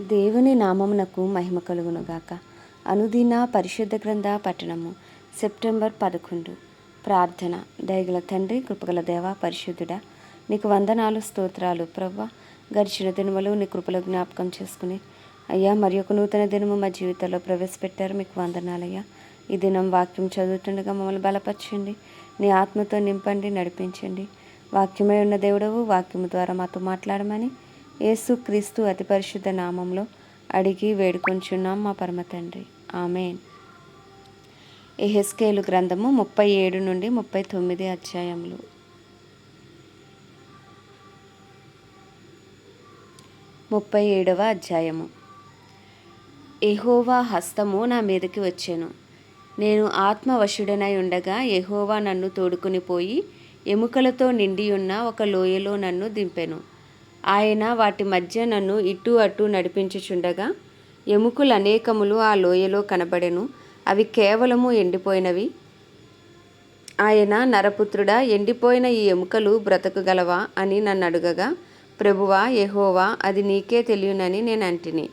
దేవుని నామమునకు మహిమ కలుగునుగాక. అనుదిన పరిశుద్ధ గ్రంథ పట్టణము సెప్టెంబర్ పదకొండు. ప్రార్థన. దయగల తండ్రి కృపగల దేవ పరిశుద్ధుడా నీకు వందనాలు స్తోత్రాలు ప్రవ్వ. గడిచిన దినములు నీ కృపలో జ్ఞాపకం చేసుకుని అయ్యా మరి ఒక నూతన దినము మా జీవితంలో ప్రవేశపెట్టారు మీకు వందనాలయ్యా. ఈ దినం వాక్యం చదువుతుండగా మమ్మల్ని బలపరచండి నీ ఆత్మతో నింపండి నడిపించండి. వాక్యమై ఉన్న దేవుడవు వాక్యము ద్వారా మాతో మాట్లాడమని యేసుక్రీస్తు అతి పరిశుద్ధ నామంలో అడిగి వేడుకొంచున్నాం మా పరమ తండ్రి. ఆమెన్. ఎహెస్కేలు గ్రంథము ముప్పై ఏడు నుండి ముప్పై తొమ్మిది అధ్యాయములు. ముప్పై ఏడవ అధ్యాయము. ఎహోవా హస్తము నా మీదకి వచ్చాను. నేను ఆత్మవశుడనై ఉండగా ఎహోవా నన్ను తోడుకుని పోయి ఎముకలతో నిండి ఉన్న ఒక లోయలో నన్ను దింపెను. ఆయన వాటి మధ్య నన్ను ఇటు అటు నడిపించుచుండగా ఎముకలు అనేకములు ఆ లోయలో కనబడెను. అవి కేవలము ఎండిపోయినవి. ఆయన నరపుత్రుడా ఎండిపోయిన ఈ ఎముకలు బ్రతకగలవా అని నన్ను అడుగగా ప్రభువా యెహోవా అది నీకే తెలియనని నేను అంటిని.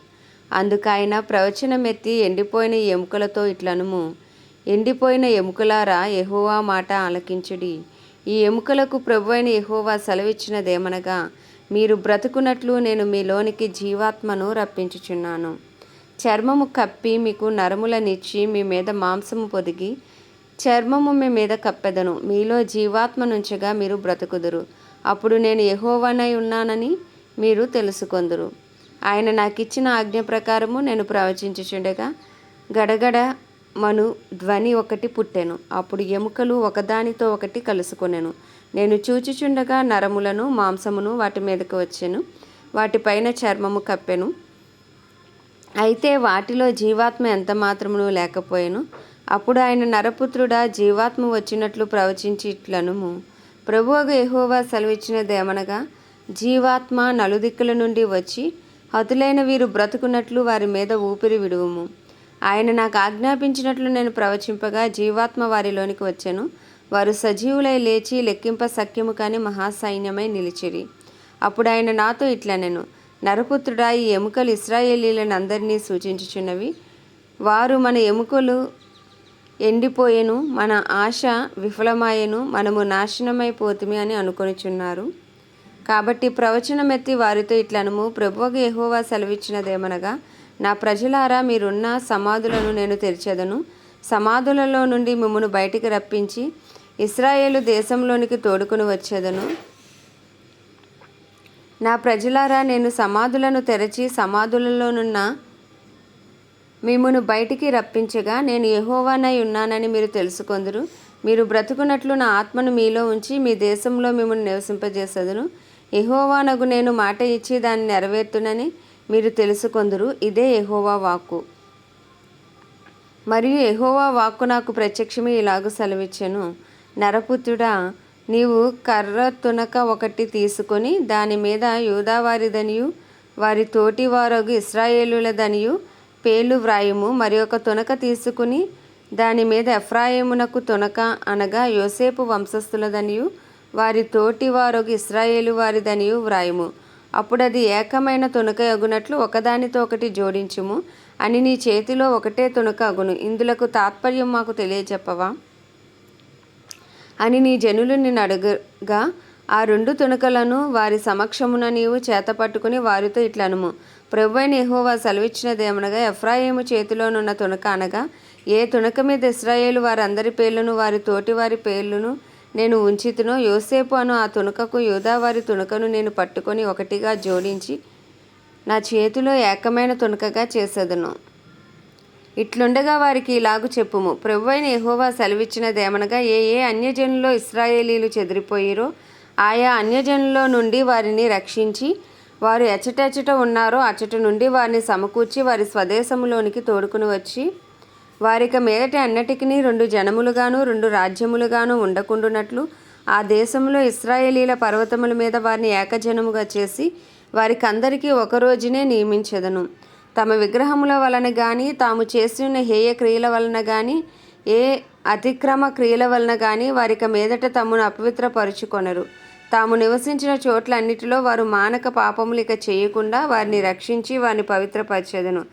అందుకైన ప్రవచనమెత్తి ఎండిపోయిన ఈ ఎముకలతో ఇట్లనుము. ఎండిపోయిన ఎముకలారా ఎహోవా మాట ఆలకించుడి. ఈ ఎముకలకు ప్రభు అయిన యెహోవా సెలవిచ్చినదేమనగా మీరు బ్రతుకున్నట్లు నేను మీలోనికి జీవాత్మను రప్పించుచున్నాను. చర్మము కప్పి మీకు నరములనిచ్చి మీ మీద మాంసము పొదిగి చర్మము మీ మీద కప్పెదను. మీలో జీవాత్మ నుంచగా మీరు బ్రతుకుదురు. అప్పుడు నేను యహోవనై ఉన్నానని మీరు తెలుసుకొందురు. ఆయన నాకు ఇచ్చిన ఆజ్ఞ ప్రకారము నేను ప్రవచించుచుండగా గడగడ మను ధ్వని ఒకటి పుట్టెను. అప్పుడు ఎముకలు ఒకదానితో ఒకటి కలుసుకొనెను. నేను చూచుచుండగా నరములను మాంసమును వాటి మీదకు వచ్చెను. వాటిపైన చర్మము కప్పెను. అయితే వాటిలో జీవాత్మ ఎంత మాత్రమును లేకపోయాను. అప్పుడు ఆయన నరపుత్రుడా జీవాత్మ వచ్చినట్లు ప్రవచించి ఇట్లనుము ప్రభువగు యెహోవా సెలవిచ్చినదేమనగా జీవాత్మ నలుదిక్కుల నుండి వచ్చి హతులైన వీరు బ్రతుకున్నట్లు వారి మీద ఊపిరి విడువుము. ఆయన నాకు ఆజ్ఞాపించినట్లు నేను ప్రవచింపగా జీవాత్మ వారిలోనికి వచ్చాను. వారు సజీవులై లేచి లెక్కింప సఖ్యము కాని మహాసైన్యమై నిలిచిరి. అప్పుడు ఆయన నాతో ఇట్లా నేను నరపుత్రుడా ఈ ఎముకలు ఇస్రాయేలీలను అందరినీ సూచించుచున్నవి. వారు మన ఎముకలు ఎండిపోయేను మన ఆశ విఫలమాయేను మనము నాశనమైపోతుమి అని అనుకొనిచున్నారు. కాబట్టి ప్రవచనమెత్తి వారితో ఇట్లనము ప్రభువకు ఎహోవా సెలవిచ్చినదేమనగా నా ప్రజలారా మీరున్న సమాధులను నేను తెరిచెదను. సమాధులలో నుండి మిమ్మను బయటికి రప్పించి ఇస్రాయేలు దేశంలోనికి తోడుకుని వచ్చేదను. నా ప్రజలారా నేను సమాధులను తెరచి సమాధులలోనున్న మిమ్మను బయటికి రప్పించగా నేను యహోవానై ఉన్నానని మీరు తెలుసుకొందురు. మీరు బ్రతుకున్నట్లు నా ఆత్మను మీలో ఉంచి మీ దేశంలో మిమ్మల్ని నివసింపజేసేదను. యెహోవానగు నేను మాట ఇచ్చి దాన్ని నెరవేర్తునని మీరు తెలుసుకొందురు. ఇదే ఎహోవా వాక్కు. మరియు ఎహోవా వాక్కు నాకు ప్రత్యక్షమే ఇలాగ సెలవిచ్చెను. నరపుత్రుడా నీవు కర్ర తునక ఒకటి తీసుకొని దాని మీద యూదావారిదనియు వారి తోటి వారగు ఇస్రాయేలులదనియు పేలు వ్రాయము మరి ఒక తునక తీసుకుని దాని మీద ఎఫ్రాయిమునకు తునక అనగా యోసేపు వంశస్థులదనియు వారి తోటి వారొక ఇస్రాయేలు వారిదనియు వ్రాయము. అప్పుడు అది ఏకమైన తునక అగునట్లు ఒకదానితో ఒకటి జోడించుము. అని నీ చేతిలో ఒకటే తునక అగును. ఇందులకు తాత్పర్యం మాకు తెలియచెప్పవా అని నీ జనులు నిన్ను అడగగా ఆ రెండు తుణకలను వారి సమక్షమున నీవు చేతపట్టుకుని వారితో ఇట్లనుము. ప్రభు అయిన ఎహోవా సెలవిచ్చినదేమనగా ఎఫ్రాయిము చేతిలోనున్న తుణక అనగా ఏ తుణక మీద ఇస్రాయేలు వారందరి పేర్లను వారి తోటి వారి పేర్లను నేను ఉంచితునో యోసేపు అను ఆ తునకకు యూదావారి తుణకను నేను పట్టుకొని ఒకటిగా జోడించి నా చేతిలో ఏకమైన తునకగా చేసేదను. ఇట్లుండగా వారికి ఇలాగు చెప్పుము. ప్రభువైన అయిన సెలవిచ్చినదేమనగా ఏ ఏ అన్యజనుల్లో ఇస్రాయేలీలు చెదిరిపోయిరో ఆయా అన్యజనుల్లో నుండి వారిని రక్షించి వారు ఎచ్చటెచ్చట ఉన్నారో అచ్చట నుండి వారిని సమకూర్చి వారి స్వదేశములోనికి తోడుకుని వచ్చి వారిక మీదటి అన్నటికి రెండు జనములుగాను రెండు రాజ్యములుగాను ఉండకుండునట్లు ఆ దేశంలో ఇస్రాయేలీల పర్వతముల మీద వారిని ఏకజనముగా చేసి వారికి అందరికీ ఒక రోజునే నియమించెదను. తమ విగ్రహముల వలన కానీ తాము చేసిన హేయ క్రియల వలన కానీ ఏ అతిక్రమ క్రియల వలన కానీ వారిక మీదట తమను అపవిత్రపరుచుకొనరు. తాము నివసించిన చోట్లన్నిటిలో వారు మానక పాపములు ఇక చేయకుండా వారిని రక్షించి వారిని పవిత్రపరిచేదను.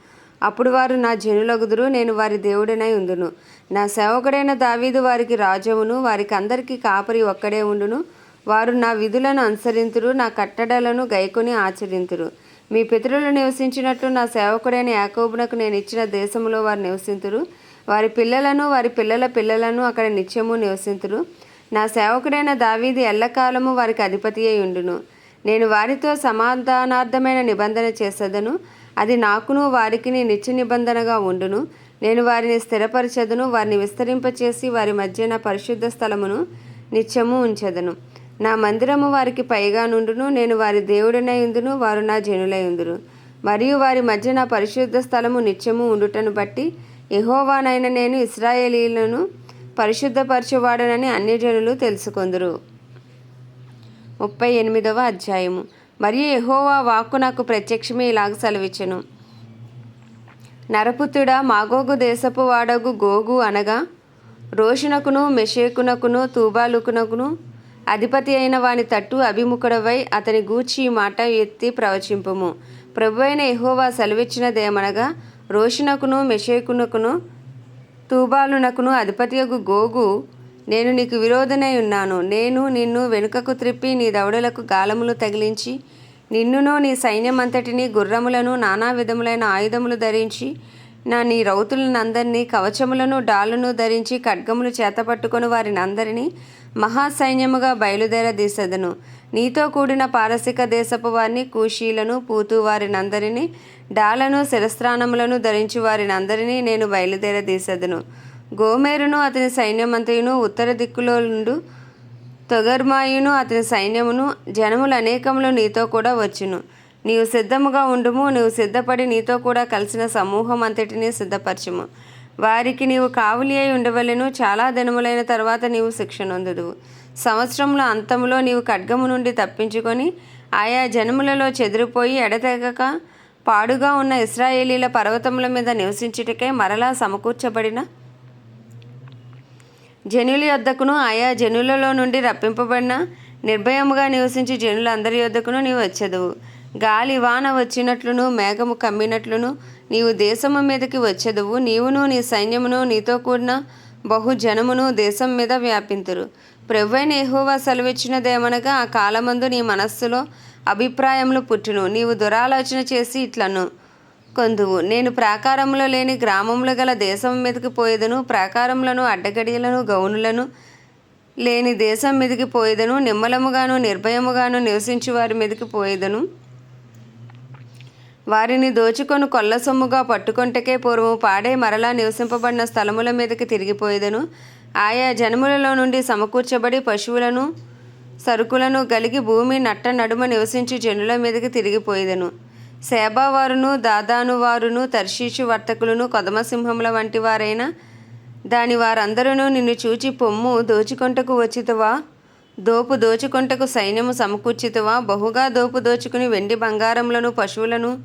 అప్పుడు వారు నా జనులగుదురు నేను వారి దేవుడనై ఉందును. నా సేవకుడైన దావీదు వారికి రాజవును వారికి అందరికీ కాపరి ఒక్కడే ఉండును. వారు నా విధులను అనుసరింతురు నా కట్టడలను గైకొని ఆచరింతురు. మీ పితరులు నివసించినట్లు నా సేవకుడైన యాకోబునకు నేను ఇచ్చిన దేశంలో వారు నివసింతురు. వారి పిల్లలను వారి పిల్లల పిల్లలను అక్కడ నిత్యము నివసింతురు. నా సేవకుడైన దావీది ఎల్లకాలము వారికి అధిపతి అయి ఉండును. నేను వారితో సమాధానార్థమైన నిబంధన చేసేదను. అది నాకును వారికి నిత్య నిబంధనగా ఉండును. నేను వారిని స్థిరపరిచెదను. వారిని విస్తరింపచేసి వారి మధ్య నా పరిశుద్ధ స్థలమును నిత్యము ఉంచెదను. నా మందిరము వారికి పైగా నుండును నేను వారి దేవుడనయుందును వారు నా జనులైందును మరియు వారి మధ్య నా పరిశుద్ధ స్థలము నిత్యము ఉండుటను బట్టి యహోవానైన నేను ఇస్రాయేలీలను పరిశుద్ధపరచువాడనని అన్యజనులు తెలుసుకొందురు. ముప్పై ఎనిమిదవ అధ్యాయము. మరియు యహోవా వాక్కు నాకు ప్రత్యక్షమే ఇలాగ సెలవిచ్చెను. నరపుత్రుడా మాగోగు దేశపు వాడగు గోగు అనగా రోషునకును మెషేకునకును తూబాలుకునకును అధిపతి అయిన వాని తట్టు అభిముఖుడవై అతని గూర్చి ఈ మాట ఎత్తి ప్రవచింపుము. ప్రభు అయిన ఎహోవా సెలవిచ్చినదేమనగా రోషినకును మెషేకునకును తూబాలునకును అధిపతియగు గోగు నేను నీకు విరోధనై ఉన్నాను. నేను నిన్ను వెనుకకు త్రిప్పి నీ దవడలకు గాలములు తగిలించి నిన్నును నీ సైన్యమంతటిని గుర్రములను నానా విధములైన ఆయుధములు ధరించి నా నీ రౌతులనందరినీ కవచములను డాలును ధరించి ఖడ్గములు చేతపట్టుకొని వారిని అందరినీ మహాసైన్యముగా బయలుదేరదీసెదను. నీతో కూడిన పారసిక దేశపు వారిని కూషీలను పూతు వారినందరినీ డాలను శిరస్త్రాణములను ధరించి వారినందరినీ నేను బయలుదేరదీసెదను. గోమేరును అతని సైన్యమంతయును ఉత్తర దిక్కులో నుండు తొగర్మాయును అతని సైన్యమును జనములు అనేకములు నీతో కూడా వచ్చును. నీవు సిద్ధముగా ఉండుము నీవు సిద్ధపడి నీతో కూడా కలిసిన సమూహం అంతటినీ సిద్ధపరచుము. వారికి నీవు కావులి అయి ఉండవలెను. చాలా దినములైన తర్వాత నీవు శిక్ష సంవత్సరంలో అంతములో నీవు ఖడ్గము నుండి తప్పించుకొని ఆయా జనములలో చెదిరిపోయి ఎడతెగక పాడుగా ఉన్న ఇస్రాయేలీల పర్వతముల మీద నివసించుటకై మరలా సమకూర్చబడిన జనుల యొద్దకును ఆయా జనులలో నుండి రప్పింపబడిన నిర్భయముగా నివసించి జనులందరి యొద్దకును నీవు వచ్చదు గాలి వాన వచ్చినట్లును మేఘము కమ్మినట్లును నీవు దేశము మీదకి వచ్చేదవు. నీవును నీ సైన్యమును నీతో కూడిన బహుజనమును దేశం మీద వ్యాపింతురు. ప్రవ్వైన ఎహోవా సెలవిచ్చినదేమనగా ఆ కాలమందు నీ మనస్సులో అభిప్రాయములు పుట్టును. నీవు దురాలోచన చేసి ఇట్లను కొందువు. నేను ప్రాకారంలో లేని గ్రామములు గల దేశం మీదకి పోయేదను. ప్రాకారములను అడ్డగడియలను గౌనులను లేని దేశం మీదకి పోయేదను. నిమ్మలముగాను నిర్భయముగాను నివసించు వారి మీదకి పోయేదను. వారిని దోచుకొని కొల్ల సొమ్ముగా పట్టుకొంటకే పూర్వము పాడే మరలా నివసింపబడిన స్థలముల మీదకి తిరిగిపోయేదను. ఆయా జనములలో నుండి సమకూర్చబడి పశువులను సరుకులను గలిగి భూమి నట్ట నడుమ నివసించి జనుల మీదకి తిరిగిపోయేదను. సేబావారును దాదాను వారును తర్షీషు వర్తకులను కొదమసింహముల వంటి వారైన దాని వారందరూ నిన్ను చూచి పొమ్ము దోచుకొంటకు వచ్చితవా? దోపు దోచుకొంటకు సైన్యము సమకూర్చితవా? బహుగా దోపు దోచుకుని వెండి బంగారములను పశువులను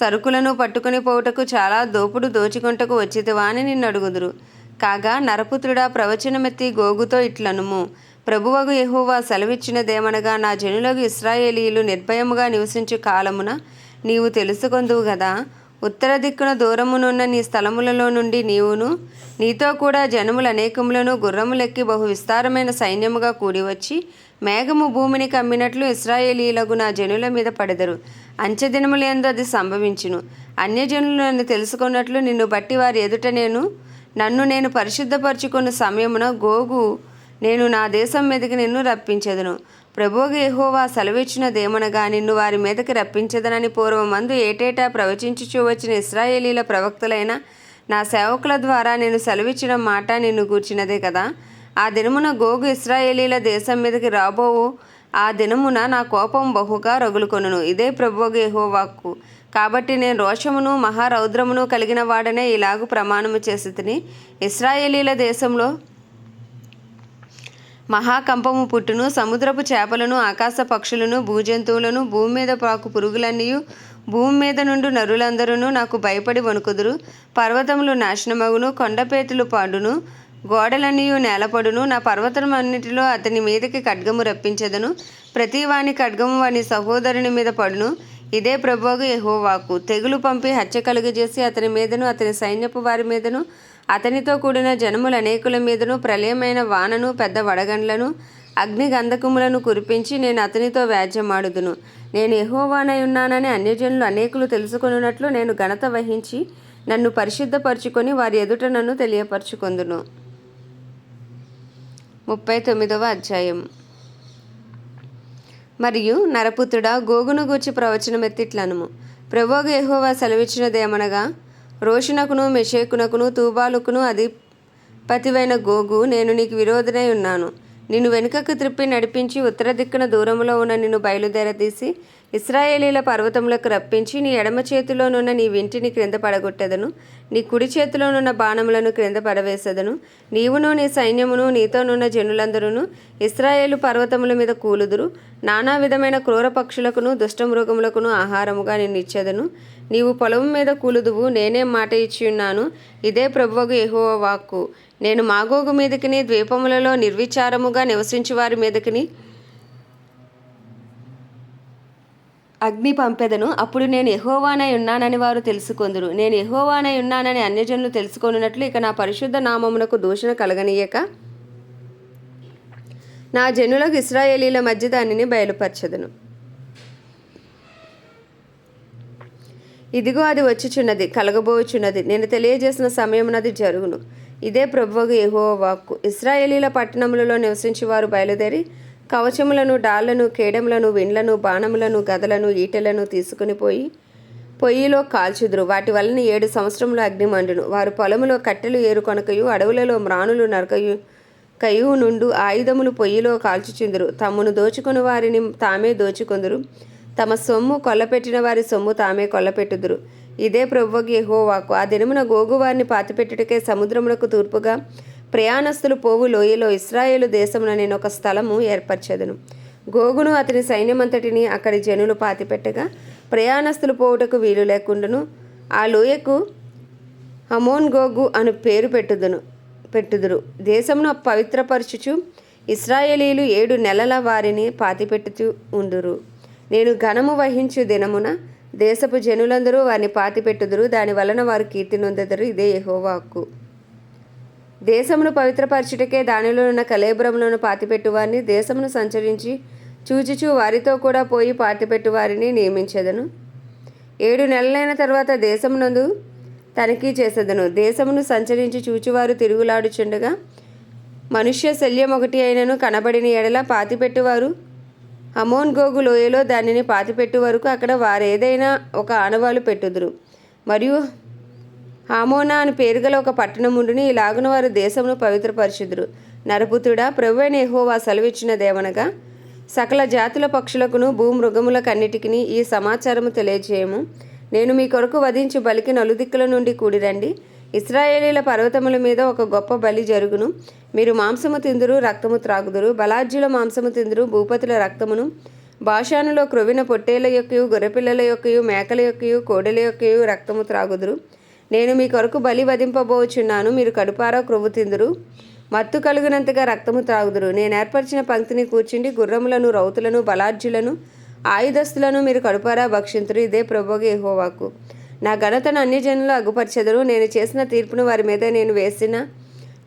సరుకులను పట్టుకుని పోవుటకు చాలా దోపుడు దోచుకొంటకు వచ్చితివా అని నిన్ను అడుగుదురు. కాగా నరపుత్రుడా ప్రవచనమెత్తి గోగుతో ఇట్లనుము. ప్రభువగు యెహోవా సెలవిచ్చినదేమనగా నా జనులకు ఇస్రాయేలీలు నిర్భయముగా నివసించు కాలమున నీవు తెలుసుకొందువు కదా ఉత్తర దిక్కున దూరమునున్న నీ స్థలములలో నుండి నీవును నీతో కూడా జనములు అనేకములను గుర్రములెక్కి బహు విస్తారమైన సైన్యముగా కూడివచ్చి మేఘము భూమిని కమ్మినట్లు ఇస్రాయేలీలకు నా జనుల మీద పడెదరు. అంచెదినములందు అది సంభవించును. అన్యజనులు నన్ను తెలుసుకున్నట్లు నిన్ను బట్టి వారి ఎదుట నేను నన్ను నేను పరిశుద్ధపరచుకున్న సమయమున గోగు నేను నా దేశం మీదకి నిన్ను రప్పించెదను. ప్రభువుగా యెహోవా సెలవిచ్చినదేమనగా నిన్ను వారి మీదకి రప్పించదనని పూర్వమందు ఏటేటా ప్రవచించుచూ వచ్చిన ఇస్రాయేలీల ప్రవక్తలైన నా సేవకుల ద్వారా నేను సెలవిచ్చిన మాట నిన్ను గూర్చినదే కదా. ఆ దినమున గోగు ఇస్రాయేలీల దేశం మీదకి రాబోవు. ఆ దినమున నా కోపం బహుగా రగులుకొనును. ఇదే ప్రభువుగా యెహోవాకు. కాబట్టి నేను రోషమును మహారౌద్రమును కలిగిన వాడనే ఇలాగు ప్రమాణము చేసి తిని ఇస్రాయేలీల దేశంలో మహాకంపము పుట్టును సముద్రపు చేపలను ఆకాశ పక్షులను భూజంతువులను భూమి మీద పాకు పురుగులన్నీ భూమి మీద నుండి నరులందరూ నాకు భయపడి వణుకుదురు. పర్వతములు నాశనమగును కొండపేతులు పాడును గోడలన్నీ నేలపడును. నా పర్వతమన్నిటిలో అతని మీదకి ఖడ్గము రప్పించదను. ప్రతి వాని ఖడ్గము వాని సహోదరుని మీద పడును. ఇదే ప్రభువుకు యహోవాకు. తెగులు పంపి హత్య కలుగజేసి అతని మీదను అతని సైన్యపు వారి మీదను అతనితో కూడిన జనముల అనేకుల మీదను ప్రళయమైన వానను పెద్ద వడగండ్లను అగ్ని గంధకములను కురిపించి నేను అతనితో వ్యాజ్యమాడుదును. నేను ఎహోవానై ఉన్నానని అన్యజనులు అనేకులు తెలుసుకొనున్నట్లు నేను ఘనత వహించి నన్ను పరిశుద్ధపరచుకొని వారి ఎదుట నన్ను తెలియపరచుకొందును. ముప్పై తొమ్మిదవ అధ్యాయం. మరియు నరపుత్రుడా గోగును గూర్చి ప్రవచనం ఎత్తిట్లనుము ఎహోవా సెలవిచ్చినదేమనగా రోషునకును మెషేకునకును తూబాలుకును అధిపతివైన గోగు నేను నీకు విరోధనై ఉన్నాను. నిన్ను వెనుకకు త్రిప్పి నడిపించి ఉత్తర దిక్కున దూరంలో ఉన్న నిన్ను బయలుదేరదీసి ఇస్రాయేలీల పర్వతములకు రప్పించి నీ ఎడమ చేతిలోనున్న నీ వింటిని క్రింద పడగొట్టెదను. నీ కుడి చేతిలోనున్న బాణములను క్రింద పడవేసెదను. నీవును నీ సైన్యమును నీతోనున్న జనులందరూ ఇస్రాయేలు పర్వతముల మీద కూలుదురు. నానా విధమైన క్రూర పక్షులకును దుష్టమృగములకును ఆహారముగా నేను ఇచ్చేదను. నీవు పొలం మీద కూలుదువు. నేనే మాట ఇచ్చి ఉన్నాను ఇదే ప్రభువగు ఎహో వాక్కు. నేను మాగోగు మీదకిని ద్వీపములలో నిర్విచారముగా నివసించు వారి మీదకిని అగ్ని పంపెదను. అప్పుడు నేను ఎహోవానై ఉన్నానని వారు తెలుసుకొందురు. నేను ఎహోవానై ఉన్నానని అన్యజనులు తెలుసుకొనున్నట్లు ఇక నా పరిశుద్ధ నామమునకు దూషణ కలగనీయక. నా జనులకు ఇస్రాయేలీల మధ్య దానిని బయలుపరచదును. ఇదిగో అది వచ్చుచున్నది కలగబోచున్నది. నేను తెలియజేసిన సమయమునది జరుగును. ఇదే ప్రభువగు ఎహో వాక్కు ఇస్రాయేలీల పట్టణములలో నివసించి వారు బయలుదేరి కవచములను డాళ్ళను కేడములను విండ్లను బాణములను గదలను ఈటెలను తీసుకుని పోయి పొయ్యిలో కాల్చుదురు. వాటి వలన ఏడు సంవత్సరములు అగ్ని మండును. వారు పొలములో కట్టెలు ఏరుకొనకయు అడవులలో మ్రాణులు నరకయు కయు నుండు ఆయుధములు పొయ్యిలో కాల్చుచుందురు. తమ్మును దోచుకుని వారిని తామే దోచుకుందురు. తమ సొమ్ము కొల్లపెట్టిన వారి సొమ్ము తామే కొల్లపెట్టుదురు. ఇదే ప్రభువకి హోవాకు ఆ దినమున గోగు వారిని పాతిపెట్టుటకే సముద్రమునకు తూర్పుగా ప్రయాణస్తులు పోవు లోయలో ఇస్రాయేలు దేశంలో నేను ఒక స్థలము ఏర్పరచెదను. గోగును అతని సైన్యమంతటిని అక్కడి జనులు పాతిపెట్టగా ప్రయాణస్తులు పోవుటకు వీలు లేకుండాను. ఆ లోయకు హమోన్ గోగు అను పేరు పెట్టుదును పెట్టుదురు. దేశమును పవిత్రపరచుచు ఇస్రాయేలీలు ఏడు నెలల వారిని పాతిపెట్టుచు ఉండురు. నేను ఘనము వహించు దినమున దేశపు జనులందరూ వారిని పాతిపెట్టుదురు. దాని వలన వారు కీర్తి నొందెదరు. ఇదే యహోవాకు. హక్కు దేశమును పవిత్రపరచుటకే దానిలో ఉన్న కలేబరములను దేశమును సంచరించి చూచిచూ వారితో కూడా పోయి పాతిపెట్టువారిని నియమించెదను. ఏడు నెలలైన తర్వాత దేశమునందు తనిఖీ చేసేదను. దేశమును సంచరించి చూచివారు తిరుగులాడుచుండగా మనుష్య శల్యం ఒకటి అయినను కనబడిన ఎడల పాతిపెట్టువారు అమోన్ గోగు లోయలో దానిని పాతిపెట్టు వరకు అక్కడ వారేదైనా ఒక ఆనవాలు పెట్టుదురు. మరియు హామోనా అని పేరు గల ఒక పట్టణముండుని ఇలాగున వారు దేశమును పవిత్రపరచుదురు. నరపుత్రుడా ప్రభు అయిన యెహోవా సెలవిచ్చినదేమనగా సకల జాతుల పక్షులకును భూమృగములకన్నిటికీ ఈ సమాచారము తెలియజేయము నేను మీ కొరకు వధించి బలికి నలుదిక్కుల నుండి కూడిరండి. ఇస్రాయేలీల పర్వతముల మీద ఒక గొప్ప బలి జరుగును. మీరు మాంసము తిందురు రక్తము త్రాగుదురు. బలాజ్యుల మాంసము తిందురు భూపతుల రక్తమును. భాషానులో క్రొవిన పొట్టేల యొక్కయు గొర్రెపిల్లల యొక్కయు మేకల యొక్కయు కోడెల యొక్కయు రక్తము త్రాగుదురు. నేను మీ కొరకు బలి వధింపబోచున్నాను. మీరు కడుపారా క్రొవ్వు తిందురు. మత్తు కలుగునంతగా రక్తము త్రాగుదురు. నేను ఏర్పరిచిన పంక్తిని కూర్చుండి గుర్రములను రౌతులను బలార్జులను ఆయుధస్తులను మీరు కడుపారా భక్షింతురు. ఇదే ప్రభుగే యెహోవాకు. నా ఘనతను అన్యజనులు అగుపరచెదరు. నేను చేసిన తీర్పును వారి మీద నేను వేసిన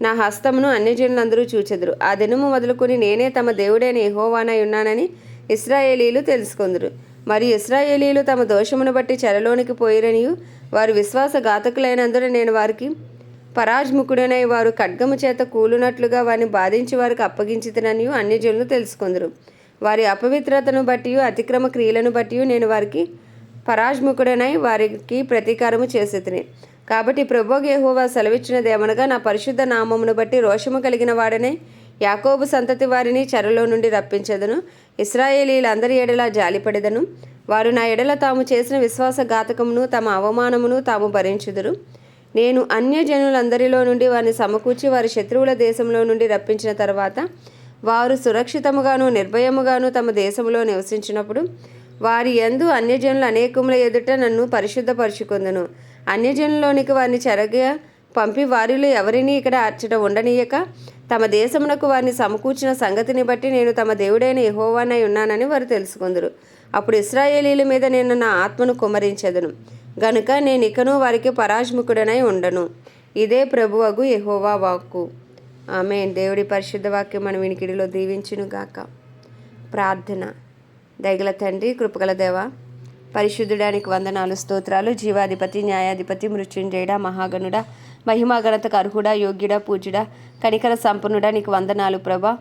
నా హస్తమును అన్యజనులందరూ చూచెదరు. ఆ దినము మొదలుకొని నేనే తమ దేవుడైన యెహోవానై ఉన్నానని ఇస్రాయేలీలు తెలుసుకుందరు. మరియు ఇస్రాయేలీలు తమ దోషమును బట్టి చెరలోనికి పోయిరనియు వారు విశ్వాస ఘాతకులైనందున నేను వారికి పరాజ్ముఖుడనై వారు ఖడ్గము చేత కూలునట్లుగా వారిని బాధించి వారికి అప్పగించితననియు అన్ని తెలుసుకుందరు. వారి అపవిత్రతను బట్టి అతిక్రమ క్రియలను బట్టి నేను వారికి పరాజ్ముఖుడనై వారికి ప్రతీకారము చేసేతిని. కాబట్టి ప్రభోగ యెహోవా సెలవిచ్చినదేమనగా నా పరిశుద్ధ నామమును బట్టి రోషము కలిగిన వాడనే యాకోబు సంతతి వారిని చెరలో నుండి రప్పించదను. ఇస్రాయేలీలందరి ఏడలా జాలిపడెదను. వారు నా ఎడల తాము చేసిన విశ్వాసఘాతకమును తమ అవమానమును తాము భరించుదురు. నేను అన్యజనులందరిలో నుండి వారిని సమకూర్చి వారి శత్రువుల దేశంలో నుండి రప్పించిన తర్వాత వారు సురక్షితముగాను నిర్భయముగాను తమ దేశంలో నివసించినప్పుడు వారి యందు అన్యజనులు అనేకముల ఎదుట నన్ను పరిశుద్ధపరుచుకుందును. అన్యజనులోనికి వారిని చెరగా పంపి వారిలో ఎవరిని ఇక్కడ అర్చట ఉండనీయక తమ దేశమునకు వారిని సమకూర్చిన సంగతిని బట్టి నేను తమ దేవుడైన యహోవానై ఉన్నానని వారు తెలుసుకుందరు. అప్పుడు ఇస్రాయేలీల మీద నేను నా ఆత్మను కుమరించెదను గనుక నేను ఇకను వారికి పరాజ్ముఖుడనై ఉండను. ఇదే ప్రభువగు యహోవా వాక్కు. ఆమె దేవుడి పరిశుద్ధ వాక్యం మన వినికిడిలో దీవించును గాక ప్రార్థన. దయగల తండ్రి కృపగల దేవ పరిశుద్ధుడానికి వందనాలు స్తోత్రాలు. జీవాధిపతి న్యాయాధిపతి మృత్యుంజయుడ మహాగణుడ మహిమాగణతకు అర్హుడా యోగ్యుడా పూజుడా కనికర సంపన్నుడా నీకు వందనాలు ప్రభా.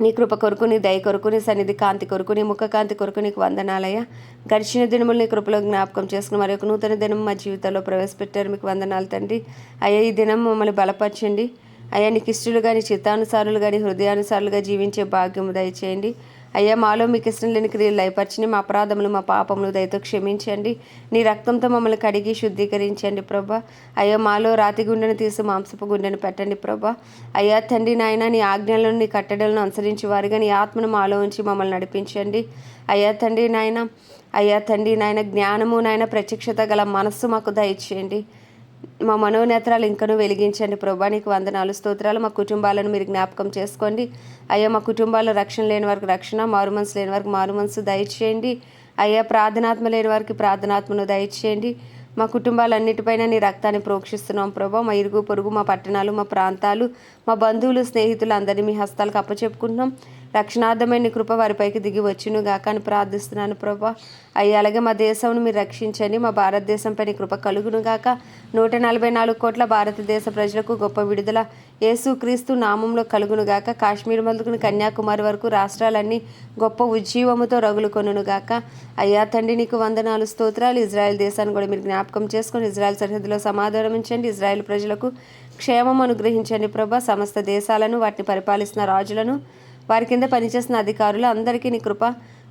నీ కృప కొరకు నీ దయ కొరకు నీ సన్నిధి కాంతి కొరకు నీ ముఖ కాంతి కొరకు నీకు వందనాలయ్యా. గడిచిన దినములు నీ కృపలో జ్ఞాపకం చేసుకుని మరి ఒక నూతన దినం మా జీవితంలో ప్రవేశపెట్టారు. మీకు వందనాలు తండ్రి. అయ్యా ఈ దినం మమ్మల్ని బలపరచండి. అయ్యా నీకు ఇష్టలు కానీ చిత్తానుసారులు కానీ హృదయానుసారులుగా జీవించే భాగ్యం దయచేయండి. అయ్యా మాలో మీకు ఇష్టం లేని క్రియలు లయపరచని మా అపరాధములు మా పాపములు దయతో క్షమించండి. నీ రక్తంతో మమ్మల్ని కడిగి శుద్ధీకరించండి ప్రభా. అయ్యా మాలో రాతి గుండెను తీసి మాంసపు గుండెను పెట్టండి ప్రభా. అయ్యా తండ్రి నాయన నీ ఆజ్ఞలను నీ కట్టడలను అనుసరించి వారిగా నీ ఆత్మను మాలో ఉంచి మమ్మల్ని నడిపించండి. అయ్యా తండ్రి నాయన అయ్యా తండ్రి నాయన జ్ఞానము నాయన ప్రత్యక్షత గల మనస్సు మాకు దయచేయండి. మా మనోనేత్రాలు ఇంకనూ వెలిగించండి. ప్రభా నీకు వందనాలు స్తోత్రాలు. మా కుటుంబాలను మీరు జ్ఞాపకం చేసుకోండి. అయ్యా మా కుటుంబాల్లో రక్షణ లేని వారికి రక్షణ మారు మనసు లేని వారికి మారు మనసు దయచేయండి. అయ్యా ప్రార్థనాత్మ లేని వారికి ప్రార్థనాత్మను దయచేయండి. మా కుటుంబాలన్నిటిపైన నీ రక్తాన్ని ప్రోక్షిస్తున్నాం ప్రభా. మా ఇరుగు పొరుగు మా పట్టణాలు మా ప్రాంతాలు మా బంధువులు స్నేహితులు అందరినీ మీ హస్తాలకు అప్పచెప్పుకుంటున్నాం. రక్షణార్థమైన కృప వారిపైకి దిగి వచ్చును గాక అని ప్రార్థిస్తున్నాను ప్రభా. అయ్యా అలాగే మా దేశంను మీరు రక్షించండి. మా భారతదేశంపై కృప కలుగును గాక. నూట నలభై నాలుగు కోట్ల భారతదేశ ప్రజలకు గొప్ప విడుదల యేసు క్రీస్తు నామంలో కలుగును గాక. కాశ్మీర్ మొదలుకుని కన్యాకుమారి వరకు రాష్ట్రాలన్నీ గొప్ప ఉజ్జీవముతో రగులు కొనును గాక. అయ్యా తండ్రి నీకు వందనాలు స్తోత్రాలు. ఇజ్రాయెల్ దేశాన్ని కూడా మీరు జ్ఞాపకం చేసుకొని ఇజ్రాయెల్ సరిహద్దులో సమాధానం ఉంచండి ఇజ్రాయెల్ ప్రజలకు క్షేమం అనుగ్రహించండి ప్రభా. సమస్త దేశాలను వాటిని పరిపాలిస్తున్న రాజులను వారి కింద పనిచేస్తున్న అధికారులు అందరికీ నీ కృప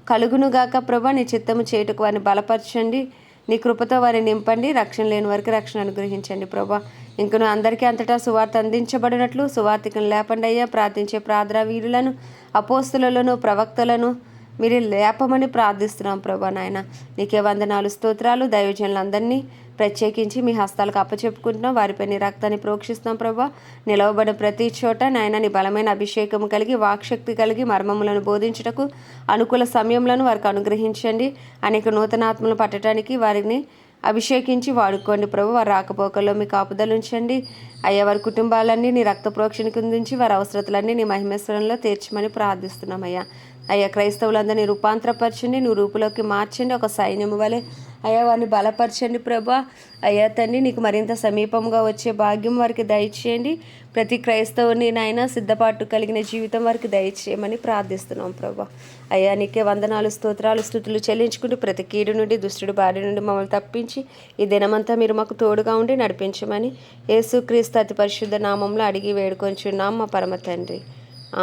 కలుగునుగాక ప్రభా నీ చిత్తము చేయుటకు వారిని బలపరచండి. నీ కృపతో వారిని నింపండి. రక్షణ లేని వారికి రక్షణ అనుగ్రహించండి ప్రభా. ఇంకను అందరికీ అంతటా సువార్త అందించబడినట్లు సువార్థికను లేపండి అయ్యా. ప్రార్థించే ప్రార్థనా వీరులను అపోస్తులను ప్రవక్తలను మీరు లేపమని ప్రార్థిస్తున్నాం ప్రభా నాయన. నీకే వందనాలు స్తోత్రాలు. దైవజనులందరినీ ప్రత్యేకించి మీ హస్తాలకు అప్పచెప్పుకుంటున్నాం. వారిపై నీ రక్తాన్ని ప్రోక్షిస్తాం ప్రభా. నిలవబడిన ప్రతి చోట నాయన నీ బలమైన అభిషేకం కలిగి వాక్శక్తి కలిగి మర్మములను బోధించుటకు అనుకూల సమయంలో వారికి అనుగ్రహించండి. అనేక నూతనాత్మలను పట్టడానికి వారిని అభిషేకించి వాడుకోండి ప్రభు. వారి రాకపోకల్లో మీ కాపుదలు ఉంచండి. అయ్యా వారి కుటుంబాలన్నీ నీ రక్త ప్రోక్షణ కిందించి వారి అవసరతలన్నీ నీ మహిమేశ్వరంలో తీర్చమని ప్రార్థిస్తున్నామయ్యా అయ్యా క్రైస్తవులందరినీ రూపాంతరపరచండి నువ్వు రూపులోకి మార్చండి. ఒక సైన్యము వలె అయ్యా వారిని బలపరచండి ప్రభా. అయ్యా తండ్రి నీకు మరింత సమీపంగా వచ్చే భాగ్యం వారికి దయచేయండి. ప్రతి క్రైస్తవుని నాయన సిద్ధపాటు కలిగిన జీవితం వారికి దయచేయమని ప్రార్థిస్తున్నాం ప్రభా. అయ్యా నీకే వందనాలు స్తోత్రాలు స్థుతులు చెల్లించుకుంటూ ప్రతి కీడు నుండి దుష్టుడు బారి నుండి మమ్మల్ని తప్పించి ఈ దినమంతా మీరు మాకు తోడుగా ఉండి నడిపించమని యేసుక్రీస్తు అతి పరిశుద్ధ నామంలో అడిగి వేడుకొంచున్నాం మా పరమ తండ్రి.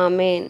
ఆమెన్.